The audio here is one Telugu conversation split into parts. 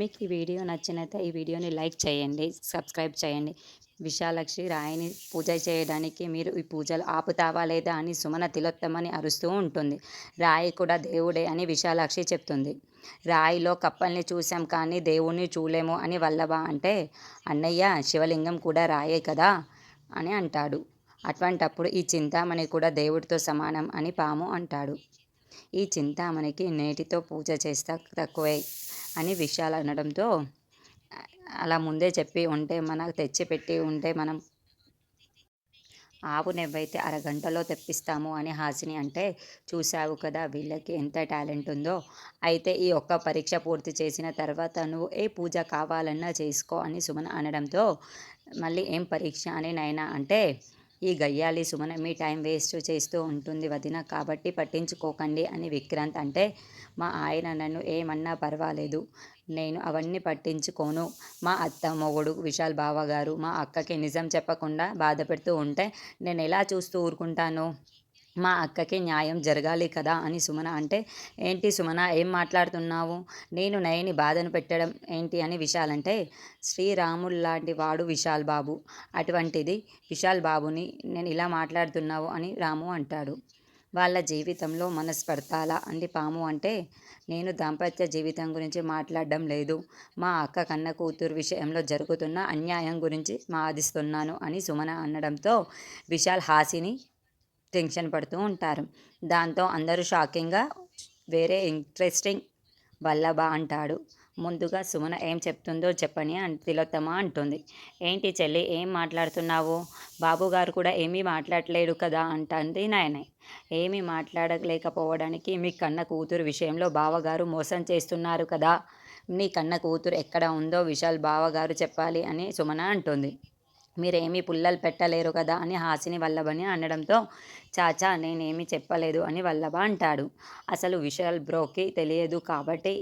మీకు ఈ వీడియో నచ్చినైతే ఈ వీడియోని లైక్ చేయండి సబ్స్క్రైబ్ చేయండి. విశాలక్షి రాయిని పూజ చేయడానికి మీరు ఈ పూజలు ఆపుతావా లేదా అని సుమన తిలోత్తమని అరుస్తూ ఉంటుంది. రాయి కూడా దేవుడే అని విశాలాక్షి చెప్తుంది. రాయిలో కప్పల్ని చూసాం కానీ దేవుణ్ణి చూలేము అని వల్లభ అంటే అన్నయ్య శివలింగం కూడా రాయే కదా అని అంటాడు. అటువంటప్పుడు ఈ చింతామణి కూడా దేవుడితో సమానం అని పాము అంటాడు. ఈ చింతామణికి నేటితో పూజ చేస్తా తక్కువే. అని విషయాలు అనడంతో అలా ముందే చెప్పి ఉంటే మనకు తెచ్చిపెట్టి ఉంటే మనం ఆవు నెవ్వైతే అరగంటలో తెప్పిస్తాము అని హాసిని అంటే చూశావు కదా వీళ్ళకి ఎంత టాలెంట్ ఉందో. అయితే ఈ ఒక్క పరీక్ష పూర్తి చేసిన తర్వాత నువ్వు ఏ పూజ కావాలన్నా చేసుకో అని సుమన అనడంతో మళ్ళీ ఏం పరీక్ష అని నైనా అంటే ఈ గయ్యాలి సుమన మీ టైం వేస్ట్ చేస్తూ ఉంటుంది వదిన కాబట్టి పట్టించుకోకండి అని విక్రాంత్ అంటే మా ఆయన నన్ను ఏమన్నా పర్వాలేదు నేను అవన్నీ పట్టించుకోను. మా అత్త మొగుడు విశాల్ బావగారు మా అక్కకి నిజం చెప్పకుండా బాధ పెడుతూ ఉంటే నేను ఎలా చూస్తూ ఊరుకుంటాను? మా అక్కకి న్యాయం జరగాలి కదా అని సుమన అంటే ఏంటి సుమన ఏం మాట్లాడుతున్నావు? నేను నయని బాధను పెట్టడం ఏంటి అని విశాల్ అంటే శ్రీరాముడు లాంటి వాడు విశాల్ బాబు. అటువంటిది విశాల్ బాబుని నేను ఇలా మాట్లాడుతున్నావు అని రాము అంటాడు. వాళ్ళ జీవితంలో మనస్పర్ధాల? అండి పాము అంటే నేను దాంపత్య జీవితం గురించి మాట్లాడడం లేదు. మా అక్క కన్న కూతురు విషయంలో జరుగుతున్న అన్యాయం గురించి వాదిస్తున్నాను అని సుమన అనడంతో విశాల్ హాసిని టెన్షన్ పడుతూ ఉంటారు. దాంతో అందరూ షాకింగ్గా వేరే ఇంట్రెస్టింగ్ వల్లభ అంటాడు. ముందుగా సుమన ఏం చెప్తుందో చెప్పని అని తిలోత్తమ అంటుంది. ఏంటి చెల్లి ఏం మాట్లాడుతున్నావు? బాబుగారు కూడా ఏమీ మాట్లాడలేడు కదా అంటుంది నాయన. ఏమీ మాట్లాడలేకపోవడానికి మీ కన్న కూతురు విషయంలో బావగారు మోసం చేస్తున్నారు కదా. నీ కన్న కూతురు ఎక్కడ ఉందో విశాల్ బావగారు చెప్పాలి అని సుమన అంటుంది. మీరేమీ పుల్లలు పెట్టలేరు కదా అని హాసిని వల్లభని అనడంతో చాచా నేనేమి చెప్పలేదు అని వల్లభ అంటాడు. అసలు విశాల్ బ్రోకి తెలియదు కాబట్టి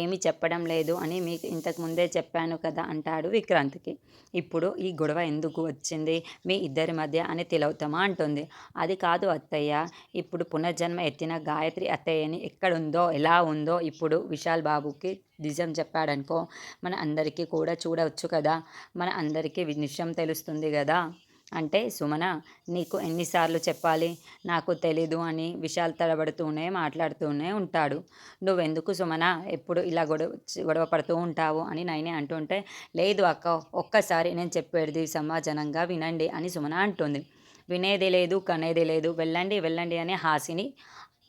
ఏమీ చెప్పడం లేదు అని మీకు ఇంతకు ముందే చెప్పాను కదా అంటాడు విక్రాంత్కి. ఇప్పుడు ఈ గొడవ ఎందుకు వచ్చింది? మీ ఇద్దరి మధ్య అని తిలవుతామా అంటుంది. అది కాదు అత్తయ్య ఇప్పుడు పునర్జన్మ ఎత్తిన గాయత్రి అత్తయ్యని ఎక్కడుందో ఎలా ఉందో ఇప్పుడు విశాల్ బాబుకి నిజం చెప్పాడనుకో మన అందరికీ కూడా చూడవచ్చు కదా మన అందరికీ నిజం తెలుస్తుంది కదా. అంటే సుమన నీకు ఎన్నిసార్లు చెప్పాలి నాకు తెలీదు అని విశాల్ తడబడుతూనే మాట్లాడుతూనే ఉంటాడు. నువ్వెందుకు సుమన ఎప్పుడు ఇలా గొడవ గొడవ పడుతూ ఉంటావు అని నైనే అంటుంటే లేదు అక్క ఒక్కసారి నేను చెప్పేది సమాజనంగా వినండి అని సుమన అంటుంది. వినేది లేదు కనేది లేదు వెళ్ళండి వెళ్ళండి అని హాసిని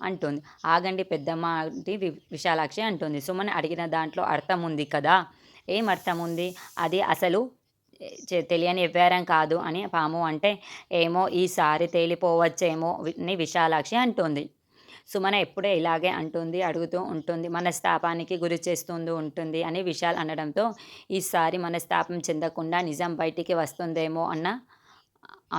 అంటుంది. ఆగండి పెద్దమ్మ అంటే విశాలాక్షి అంటుంది. సుమన్ అడిగిన దాంట్లో అర్థం ఉంది కదా? ఏం అర్థం ఉంది అది అసలు తెలియని ఎవ్వారం కాదు అని పాము అంటే ఏమో ఈసారి తేలిపోవచ్చేమో అని విశాలాక్షి అంటుంది. సుమన ఎప్పుడే ఇలాగే అంటుంది అడుగుతూ ఉంటుంది మనస్తాపానికి గురి చేస్తుంది ఉంటుంది అని విశాల్ అనడంతో ఈసారి మనస్తాపం చెందకుండా నిజం బయటికి వస్తుందేమో అన్న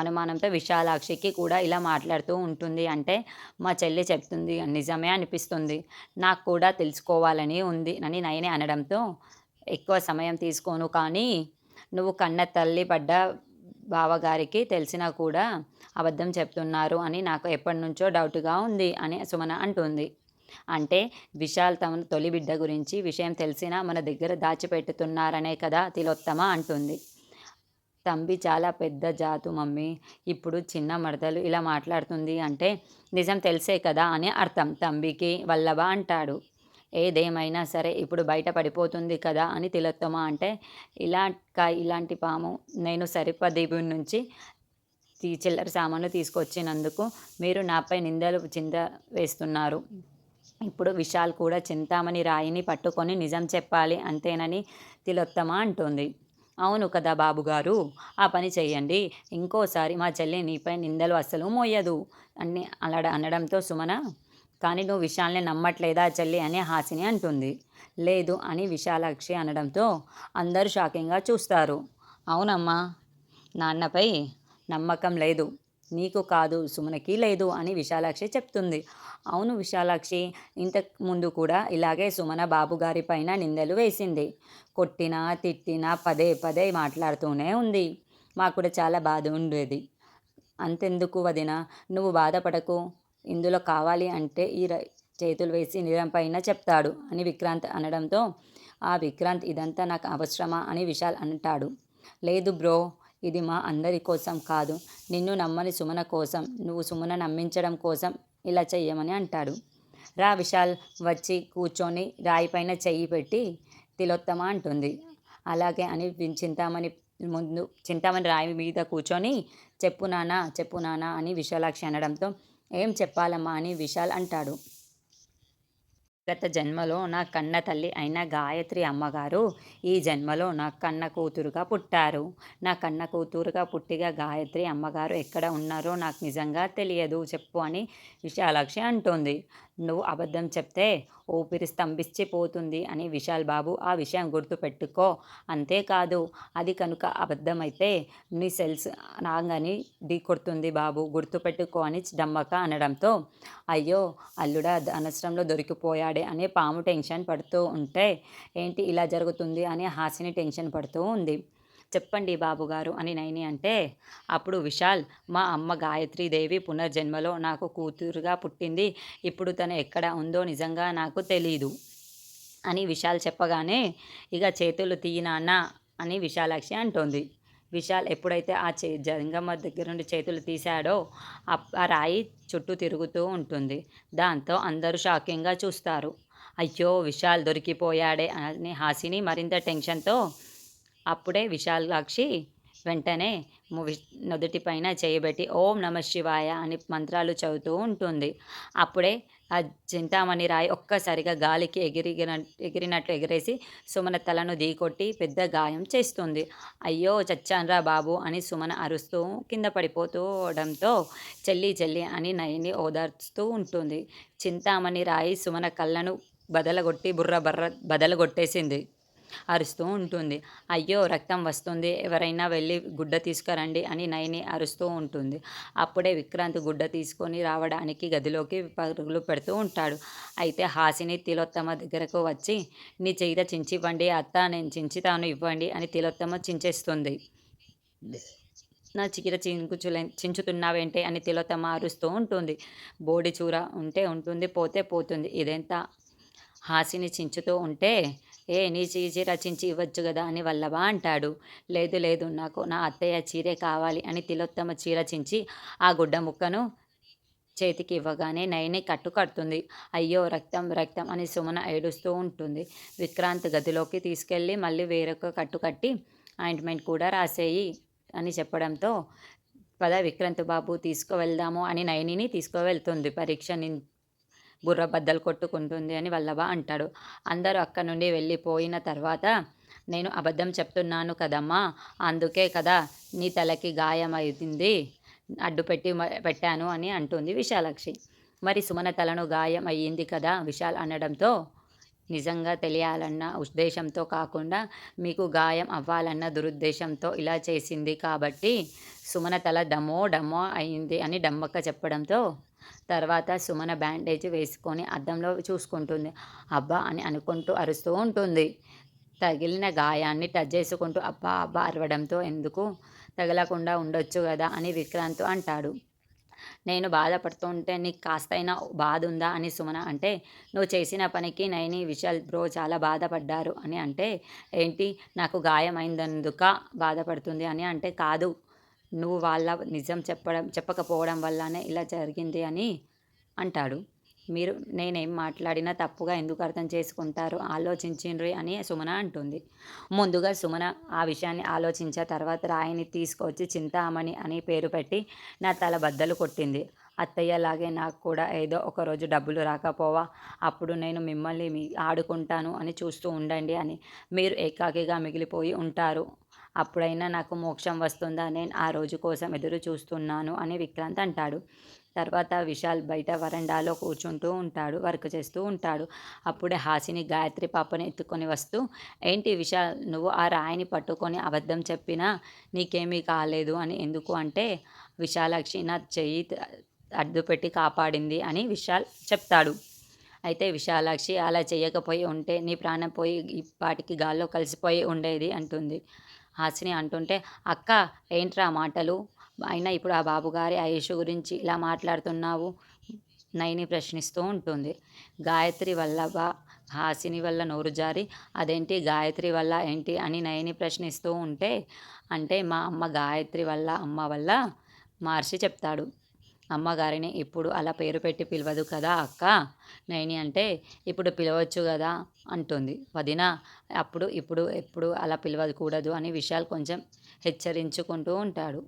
అనుమానంతో విశాలాక్షికి కూడా ఇలా మాట్లాడుతూ ఉంటుంది. అంటే మా చెల్లి చెప్తుంది నిజమే అనిపిస్తుంది. నాకు కూడా తెలుసుకోవాలని ఉంది అని నయనే అనడంతో ఎక్కువ సమయం తీసుకోను. కానీ నువ్వు కన్న తల్లి పడ్డ బావగారికి తెలిసినా కూడా అబద్ధం చెప్తున్నారు అని నాకు ఎప్పటి నుంచో డౌట్గా ఉంది అని సుమన అంటుంది. అంటే విశాల్ తమ తొలి బిడ్డ గురించి విషయం తెలిసినా మన దగ్గర దాచిపెట్టుతున్నారనే కదా తిలోత్తమ అంటుంది. తంబి చాలా పెద్ద జాతు మమ్మీ ఇప్పుడు చిన్న మడతలు ఇలా మాట్లాడుతుంది అంటే నిజం తెలిసే కదా అని అర్థం. తంబికి వల్లభ అంటాడు. ఏదేమైనా సరే ఇప్పుడు బయట పడిపోతుంది కదా అని తిలోత్తమ అంటే ఇలా ఇలాంటి పాము నేను సరిపదీపు నుంచి చిల్లర సామాను తీసుకొచ్చినందుకు మీరు నాపై నిందలు చింత వేస్తున్నారు. ఇప్పుడు విశాల్ కూడా చింతామణి రాయిని పట్టుకొని నిజం చెప్పాలి అంతేనని తిలోత్తమ అంటుంది. అవును కదా బాబుగారు ఆ పని చేయండి ఇంకోసారి మా చెల్లి నీపై నిందలు అస్సలు మోయదు. అని అలా అనడంతో సుమన కానీ నువ్వు విశాల్ని నమ్మట్లేదా చెల్లి అని హాసిని అంటుంది. లేదు అని విశాలాక్షి అనడంతో అందరూ షాకింగ్గా చూస్తారు. అవునమ్మా నాన్నపై నమ్మకం లేదు. నీకు కాదు సుమనకి లేదు అని విశాలాక్షి చెప్తుంది. అవును విశాలాక్షి ఇంతకు ముందు కూడా ఇలాగే సుమన బాబుగారి పైన నిందలు వేసింది. కొట్టినా తిట్టినా పదే పదే మాట్లాడుతూనే ఉంది. మాకు కూడా చాలా బాధ ఉండేది. అంతెందుకు వదిన? నువ్వు బాధపడకు. ఇందులో కావాలి అంటే ఈ చేతులు వేసి నిరంపైన చెప్తాడు అని విక్రాంత్ అనడంతో ఆ విక్రాంత్ ఇదంతా నాకు అవసరమా అని విశాల్ అంటాడు. లేదు బ్రో ఇది మా అందరి కోసం కాదు. నిన్ను నమ్మని సుమన కోసం నువ్వు సుమన నమ్మించడం కోసం ఇలా చెయ్యమని అంటాడు. రా విశాల్ వచ్చి కూర్చొని రాయి పైన చెయ్యి పెట్టి తిలోత్తమ అంటుంది. అలాగే అని చింతామణి ముందు చింతామణి రాయి మీద కూర్చొని చెప్పు నానా చెప్పు నానా అని విశాలాక్షి అనడంతో ఏం చెప్పాలమ్మా అని విశాల్ అంటాడు. గత జన్మలో నా కన్న తల్లి అయిన గాయత్రి అమ్మగారు ఈ జన్మలో నా కన్న కూతురుగా పుట్టారు. నా కన్న కూతురుగా పుట్టిగా గాయత్రి అమ్మగారు ఎక్కడ ఉన్నారో నాకు నిజంగా తెలియదు. చెప్పు అని విశాలాక్షి అంటోంది. నువ్వు అబద్ధం చెప్తే ఊపిరి స్తంభించిపోతుంది అని విశాల్ బాబు ఆ విషయం గుర్తుపెట్టుకో. అంతేకాదు అది కనుక అబద్ధమైతే నీ సెల్స్ నాగని ఢీ కొడుతుంది బాబు. గుర్తుపెట్టుకో అని డమ్మక అనడంతో అయ్యో అల్లుడా అనవసరంలో దొరికిపోయాడే అనే పాము టెన్షన్ పడుతూ ఉంటే ఏంటి ఇలా జరుగుతుంది అని హాసిని టెన్షన్ పడుతూ ఉంది. చెప్పండి బాబుగారు అని నైని అంటే అప్పుడు విశాల్ మా అమ్మ గాయత్రీదేవి పునర్జన్మలో నాకు కూతురుగా పుట్టింది. ఇప్పుడు తను ఎక్కడ ఉందో నిజంగా నాకు తెలీదు అని విశాల్ చెప్పగానే ఇక చేతులు తీయనాన్న అని విశాలాక్షి అంటోంది. విశాల్ ఎప్పుడైతే ఆ చే జంగమ్మ దగ్గర నుండి చేతులు తీశాడో ఆ రాయి చుట్టూ తిరుగుతూ ఉంటుంది. దాంతో అందరూ షాకింగ్గా చూస్తారు. అయ్యో విశాల్ దొరికిపోయాడే అని హాసిని మరింత టెన్షన్తో అప్పుడే విశాలాక్షి వెంటనే నుదుటి పైన చేయబెట్టి ఓం నమ శివాయ అని మంత్రాలు చదువుతూ ఉంటుంది. అప్పుడే ఆ చింతామణి రాయి ఒక్కసారిగా గాలికి ఎగిరిగిన ఎగిరినట్లు ఎగిరేసి సుమన తలను ఢీకొట్టి పెద్ద గాయం చేస్తుంది. అయ్యో చచ్చాన్రా బాబు అని సుమన అరుస్తూ కింద పడిపోతుండడంతో చెల్లి చెల్లి అని నయని ఓదార్చుతూ ఉంటుంది. చింతామణి రాయి సుమన కళ్ళను బదలగొట్టి బుర్ర బర్ర బదలగొట్టేసింది. అరుస్తూ ఉంటుంది. అయ్యో రక్తం వస్తుంది. ఎవరైనా వెళ్ళి గుడ్డ తీసుకురండి అని నయని అరుస్తూ ఉంటుంది. అప్పుడే విక్రాంత్ గుడ్డ తీసుకొని రావడానికి గదిలోకి పరుగులు పెడుతూ ఉంటాడు. అయితే హాసిని తిలోత్తమ దగ్గరకు వచ్చి నీ చేత చించివ్వండి అత్త నేను చించుతాను ఇవ్వండి అని తిలోత్తమ చించేస్తుంది. నా చీర చింకుచులే చించుతున్నావేంటి అని తిలోత్తమ అరుస్తూ ఉంటుంది. బోడి చూర ఉంటే ఉంటుంది పోతే పోతుంది. ఇదెంత? హాసిని చించుతూ ఉంటే ఏ నీ చీచి రచించి ఇవ్వచ్చు కదా అని వల్లభ అంటాడు. లేదు లేదు నాకు నా అత్తయ్య చీరే కావాలి అని తిలోత్తమ చీర చించి ఆ గుడ్డ ముక్కను చేతికి ఇవ్వగానే నయని కట్టు కడుతుంది. అయ్యో రక్తం రక్తం అని సుమన ఏడుస్తూ ఉంటుంది. విక్రాంత్ గదిలోకి తీసుకెళ్ళి మళ్ళీ వేరొక కట్టు కట్టి ఆయింట్మెంట్ కూడా రాసేయి అని చెప్పడంతో పద విక్రాంత్ బాబు తీసుకువెళ్దాము అని నయనిని తీసుకువెళ్తుంది. పరీక్ష బుర్ర బద్దలు కొట్టుకుంటుంది అని వల్లభ అంటాడు. అందరూ అక్కడి నుండి వెళ్ళిపోయిన తర్వాత నేను అబద్ధం చెప్తున్నాను కదమ్మా అందుకే కదా నీ తలకి గాయమైంది అడ్డు పెట్టి పెట్టాను అని అంటుంది విశాలాక్షి. మరి సుమన తలను గాయం అయ్యింది కదా విశాల్ అనడంతో నిజంగా తెలియాలన్న ఉద్దేశంతో కాకుండా మీకు గాయం అవ్వాలన్న దురుద్దేశంతో ఇలా చేసింది కాబట్టి సుమన తల డమో డమో అయింది అని డమ్మక్క చెప్పడంతో తర్వాత సుమన బ్యాండేజ్ వేసుకొని అద్దంలో చూసుకుంటుంది. అబ్బా అని అనుకుంటూ అరుస్తూ ఉంటుంది. తగిలిన గాయాన్ని టచ్ చేసుకుంటూ అబ్బా అబ్బా అరవడంతో ఎందుకు తగలకుండా ఉండొచ్చు కదా అని విక్రాంత్ అంటాడు. నేను బాధపడుతుంటే నీకు కాస్తైనా బాధ ఉందా అని సుమన అంటే నువ్వు చేసిన పనికి నైని విశాల్ బ్రో చాలా బాధపడ్డారు అని అంటే ఏంటి నాకు గాయమైందందుక బాధపడుతుంది అని అంటే కాదు. నువ్వు వాళ్ళ నిజం చెప్పడం చెప్పకపోవడం వల్లనే ఇలా జరిగింది అని అంటాడు. మీరు నేనేం మాట్లాడినా తప్పుగా ఎందుకు అర్థం చేసుకుంటారు? ఆలోచించిండ్రి అని సుమన అంటుంది. ముందుగా సుమన ఆ విషయాన్ని ఆలోచించిన తర్వాత రాయిని తీసుకొచ్చి చింతామణి అని పేరు పెట్టి నా తల బద్దలు కొట్టింది. అత్తయ్యలాగే నాకు కూడా ఏదో ఒకరోజు డబ్బులు రాకపోవా? అప్పుడు నేను మిమ్మల్ని మీ ఆడుకుంటాను అని చూస్తూ ఉండండి అని. మీరు ఏకాకిగా మిగిలిపోయి ఉంటారు. అప్పుడైనా నాకు మోక్షం వస్తుందా? నేను ఆ రోజు కోసం ఎదురు చూస్తున్నాను అని విక్రాంత్ అంటాడు. తర్వాత విశాల్ బయట వరండాలో కూర్చుంటూ ఉంటాడు వర్క్ చేస్తూ ఉంటాడు. అప్పుడే హాసిని గాయత్రి పాపని ఎత్తుకొని వస్తూ ఏంటి విశాల్ నువ్వు ఆ రాయిని పట్టుకొని అబద్ధం చెప్పినా నీకేమీ కాలేదు అని ఎందుకు అంటే విశాలాక్షి నా చెయ్యి అడ్డుపెట్టి కాపాడింది అని విశాల్ చెప్తాడు. అయితే విశాలాక్షి అలా చేయకపోయి ఉంటే నీ ప్రాణం పోయి ఇప్పటికి గాల్లో కలిసిపోయి ఉండేది అంటుంది. హాసిని అంటుంటే అక్క ఏంట్రా మాటలు? అయినా ఇప్పుడు ఆ బాబుగారి ఆయుష్ గురించి ఇలా మాట్లాడుతున్నావు? నైని ప్రశ్నిస్తూ ఉంటుంది. గాయత్రి వల్లభ హాసిని వల్ల నోరు జారి అదేంటి గాయత్రి వల్ల ఏంటి? అని నయని ప్రశ్నిస్తూ ఉంటే అంటే మా అమ్మ గాయత్రి వల్ల అమ్మ వల్ల? మహర్షి చెప్తాడు. అమ్మగారిని ఇప్పుడు అలా పేరు పెట్టి పిలవదు కదా అక్క? నైని అంటే ఇప్పుడు పిలవచ్చు కదా అంటుంది. వదిన అప్పుడు ఇప్పుడు ఎప్పుడు అలా పిలవకూడదు అని విషయాలు కొంచెం హెచ్చరించుకుంటూ ఉంటాడు.